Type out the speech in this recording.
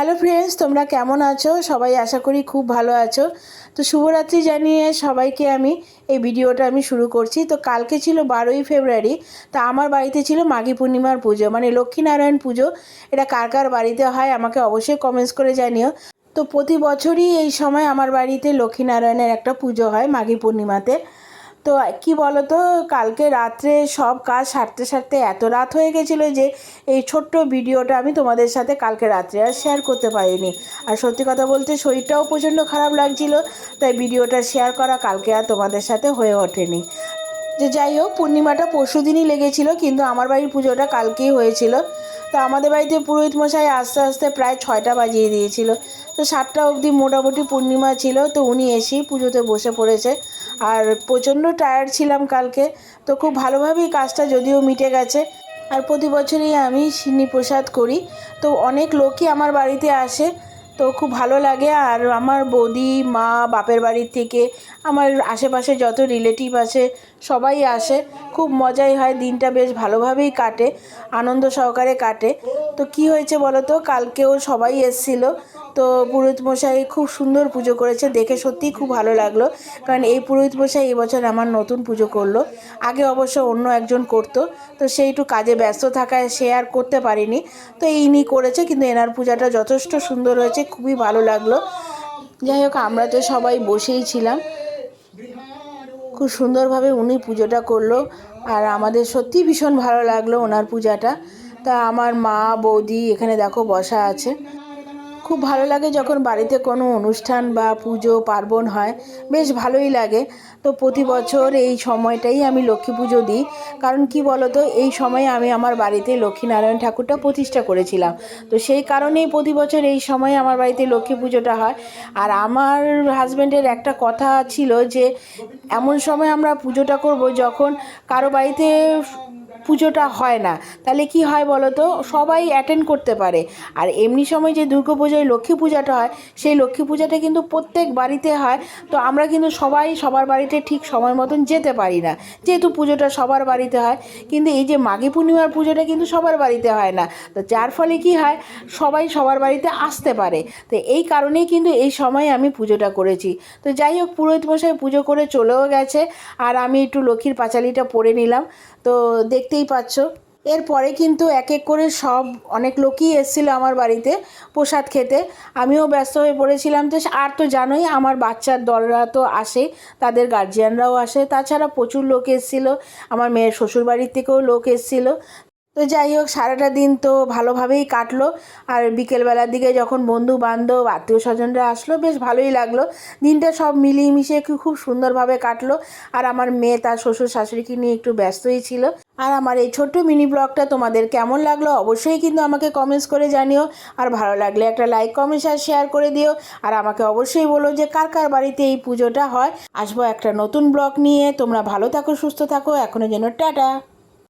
Hello friends তোমরা কেমন আছো? সবাই আশা করি খুব ভালো আছো। তো শুভরাত্রি জানিয়ে সবাইকে আমি এই ভিডিওটা আমি শুরু করছি। তো কালকে ছিল বারোই ফেব্রুয়ারি, তা আমার বাড়িতে ছিল মাঘী পূর্ণিমার পুজো মানে লক্ষ্মীনারায়ণ পুজো। এটা কার কার বাড়িতে হয় আমাকে অবশ্যই কমেন্টস করে জানিও। তো প্রতি বছরই এই সময় আমার বাড়িতে লক্ষ্মীনারায়ণের একটা পুজো হয় মাঘী পূর্ণিমাতে। তো কি বলো তো কালকে রাত্রে সব কাজ সারতে সারতে এত রাত হয়ে গেছিল যে এই ছোট্ট ভিডিওটা আমি তোমাদের সাথে কালকে রাত্রে আর শেয়ার করতে পারিনি। আর সত্যি কথা বলতে শরীরটাও প্রচণ্ড খারাপ লাগছিল, তাই ভিডিওটা শেয়ার করা কালকে আর তোমাদের সাথে হয়ে ওঠেনি। যে যাই হোক, পূর্ণিমাটা পরশু দিনই লেগেছিল, কিন্তু আমার বাড়ির পুজোটা কালকেই হয়েছিল। তো আমাদের বাড়িতে পুরোহিত মশাই আস্তে আস্তে প্রায় ছয়টা বাজিয়ে দিয়েছিল। তো সাতটা অবধি মোটামুটি পূর্ণিমা ছিল, তো উনি এসেই পুজোতে বসে পড়েছে। আর প্রচণ্ড টায়ার্ড ছিলাম কালকে, তো খুব ভালোভাবেই কাজটা যদিও মিটে গেছে। আর প্রতি বছরই আমি সিন্নি প্রসাদ করি। তো অনেক লোকই আমার বাড়িতে আসে তো খুব ভালো লাগে। আর আমার বৌদি, মা, বাপের বাড়ির থেকে আমার আশেপাশে যত রিলেটিভ আছে, সবাই আসে। খুব মজাই হয়, দিনটা বেশ ভালোভাবেই কাটে, আনন্দ সহকারে কাটে। তো কি হয়েছে বলো তো? কালকেও সবাই এসছিল। তো পুরোহিত মশাই খুব সুন্দর পুজো করেছে, দেখে সত্যিই খুব ভালো লাগল। কারণ এই পুরোহিত মশাই এবছর আমার নতুন পুজো করল। আগে অবশ্য অন্য একজন করতো, তো সেই একটু কাজে ব্যস্ত থাকায় সে আর করতে পারিনি। তো ইনি করেছে, কিন্তু এনার পূজাটা যথেষ্ট সুন্দর হয়েছে, খুবই ভালো লাগল। যাই হোক, আমরা তো সবাই বসেই ছিলাম। খুব সুন্দরভাবে উনি পুজোটা করল, আর আমাদের সত্যি ভীষণ ভালো লাগল ওনার পূজাটা। তা আমার মা, বৌদি এখানে দেখো বসা আছে। খুব ভালো লাগে যখন বাড়িতে কোনো অনুষ্ঠান বা পুজো, পার্বণ হয়, বেশ ভালোই লাগে। তো প্রতি বছর এই সময়টাই আমি লক্ষ্মী পুজো দিই। কারণ কি বলতো, এই সময়ে আমি আমার বাড়িতে লক্ষ্মীনারায়ণ ঠাকুরটা প্রতিষ্ঠা করেছিলাম। তো সেই কারণেই প্রতি বছর এই সময়ে আমার বাড়িতে লক্ষ্মী পুজোটা হয়। আর আমার হাজব্যান্ডের একটা কথা ছিল যে, এমন সময় আমরা পুজোটা করব যখন কারও বাড়িতে পুজোটা হয় না। তাহলে কি হয় বলো তো সবাই অ্যাটেন্ড করতে পারে। আর এমনি সময় যে দুর্গা পুজোয় লক্ষ্মী পূজাটা হয়, সেই লক্ষ্মী পূজাটা কিন্তু প্রত্যেক বাড়িতে হয়। তো আমরা কিন্তু সবাই সবার বাড়িতে ঠিক সময় মতন যেতে পারি না। যেহেতু পুজোটা সবার বাড়িতে হয়, কিন্তু এই যে মাঘী পূর্ণিমার পুজোটা কিন্তু সবার বাড়িতে হয় না। তো যার ফলে কি হয়, সবাই সবার বাড়িতে আসতে পারে। তো এই কারণেই কিন্তু এই সময় আমি পুজোটা করেছি। তো যাই হোক, পুরোহিত মশাই পুজো করে চলেও গেছে। আর আমি একটু লক্ষ্মীর পাঁচালিটা পরে নিলাম। তো পাচ্ছ। এরপরে কিন্তু এক এক করে সব অনেক লোকই এসেছিল আমার বাড়িতে প্রসাদ খেতে। আমিও ব্যস্ত হয়ে পড়েছিলাম। তো আর তো জানোই আমার বাচ্চার দলরা তো আসে, তাদের গার্জিয়ানরাও আসে। তাছাড়া প্রচুর লোক এসেছিল। আমার মেয়ের শ্বশুরবাড়ির থেকেও লোক এসেছিল। তো যাই হোক, সারাটা দিন তো ভালোভাবেই কাটলো। আর বিকেলবেলার দিকে যখন বন্ধু বান্ধব, আত্মীয় স্বজনরা আসলো, বেশ ভালোই লাগল। দিনটা সব মিলিয়ে মিশিয়ে খুব সুন্দরভাবে কাটলো। আর আমার মেয়ে তার শ্বশুর শাশুড়িকে নিয়ে একটু ব্যস্তই ছিল। আর আমার এই ছোট্ট মিনি ব্লগটা তোমাদের কেমন লাগল অবশ্যই কিন্তু আমাকে কমেন্টস করে জানিও। আর ভালো লাগলে একটা লাইক কমেন্টস আর শেয়ার করে দিও। আর আমাকে অবশ্যই বলো যে কার কার বাড়িতে এই পুজোটা হয়। আসব একটা নতুন ব্লগ নিয়ে। তোমরা ভালো থাকো, সুস্থ থাকো। এখনও যেন টাটা।